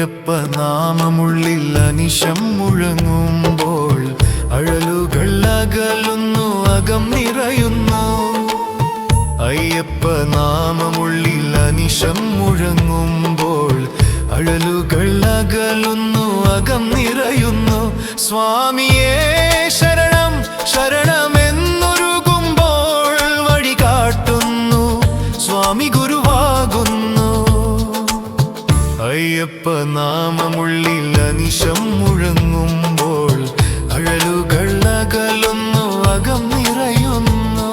അയ്യപ്പ നാമമുള്ളിൽ അനിശം മുഴങ്ങുമ്പോൾ അഴലുകൾ അകലുന്നു അകം നിറയുന്നു. അയ്യപ്പ നാമമുള്ളിൽ അനിശം മുഴങ്ങുമ്പോൾ അഴലുകൾ അകലുന്നു അകം നിറയുന്നു. സ്വാമിയേ ശരണം ശരണമെന്നൊരുകുമ്പോൾ അയ്യപ്പ നാമമുള്ളിൽ അനിശം മുഴങ്ങുമ്പോൾ അഴലുകൾ അകലുന്നു അകം നിറയുന്നു.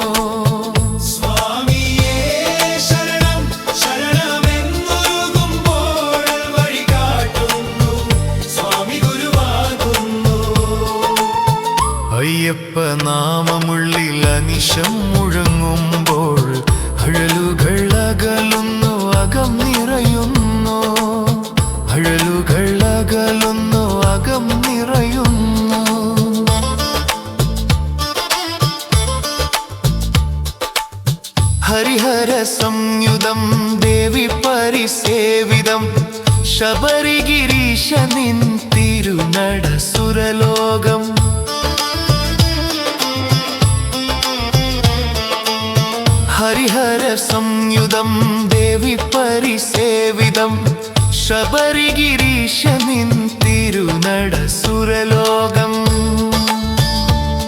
അയ്യപ്പ നാമമുള്ളിൽ അനിശം മുഴങ്ങുമ്പോൾ അഴലുകൾ അകലുന്നു ഹരിഹര സംയുതം ദേവി പരിസേവിതം. ശബരിഗിരീശ നിൻ തിരുനട സുരലോകം. ഹരിഹര സംയുതം ദേവി പരിസേവിതം. ശബരിഗിരീശ നിൻ തിരുനട സുരലോകം.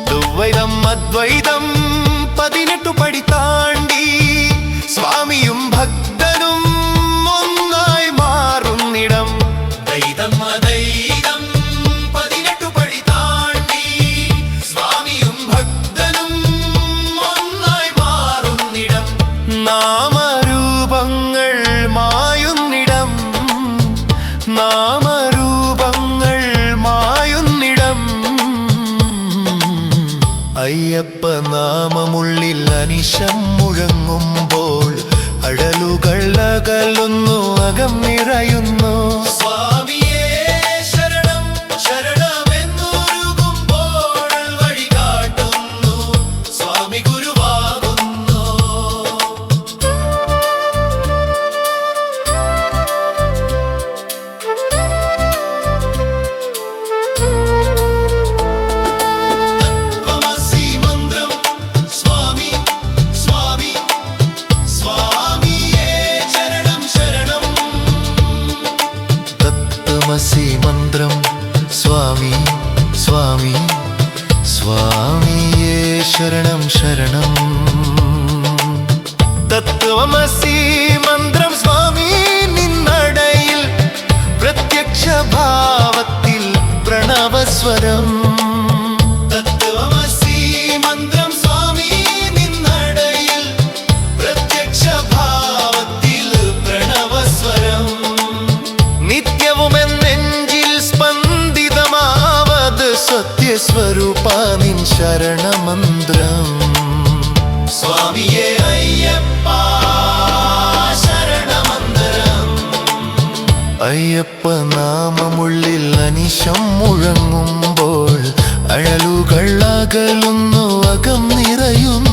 ദ്വൈതം അദ്വൈതം പതിനെട്ടു പടി താണ്ടി സ്വാമിയും ഭക്തനും ഒന്നായി മാറുന്നിടം. ദ്വൈതം അദ്വൈതം പതിനെട്ടു പടി താണ്ടി സ്വാമിയും ഭക്തനും ഒന്നായി മാറുന്നിടം. നാമരൂപങ്ങൾ മായുന്നിടം. നാമരൂപങ്ങൾ മായുന്നിടം. അയ്യപ്പ നാമമുള്ളിൽ അനിശം മുഴങ്ങുമ്പോൾ അഴലുകൾ അകലുന്നു അകം നിറയുന്നു. സ്വാമി സ്വാമിയേ ശരണം ശരണം. തത്വമസി മന്ത്രം സ്പന്ദിതമാവത് സത്യസ്വരൂപ നിൻ ശരണമന്ത്രം. സ്വാമിയേ അയ്യപ്പ ശരണമന്ത്രം. അയ്യപ്പ നാമമുള്ളിൽ അനിശം മുഴങ്ങുമ്പോൾ അഴലുകൾ അകലുന്നു അകം നിറയുന്നു.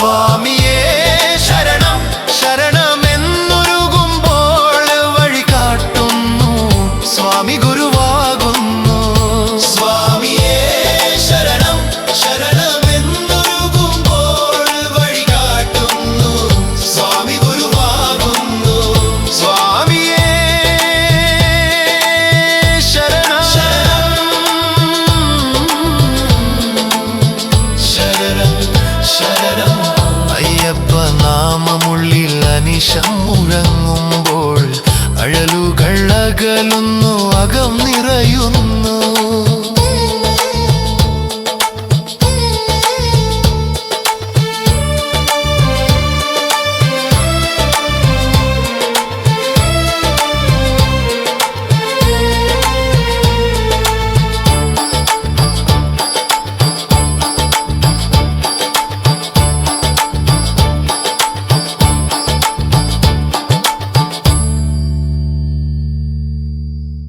for me. ദാഹം നിറയുന്നു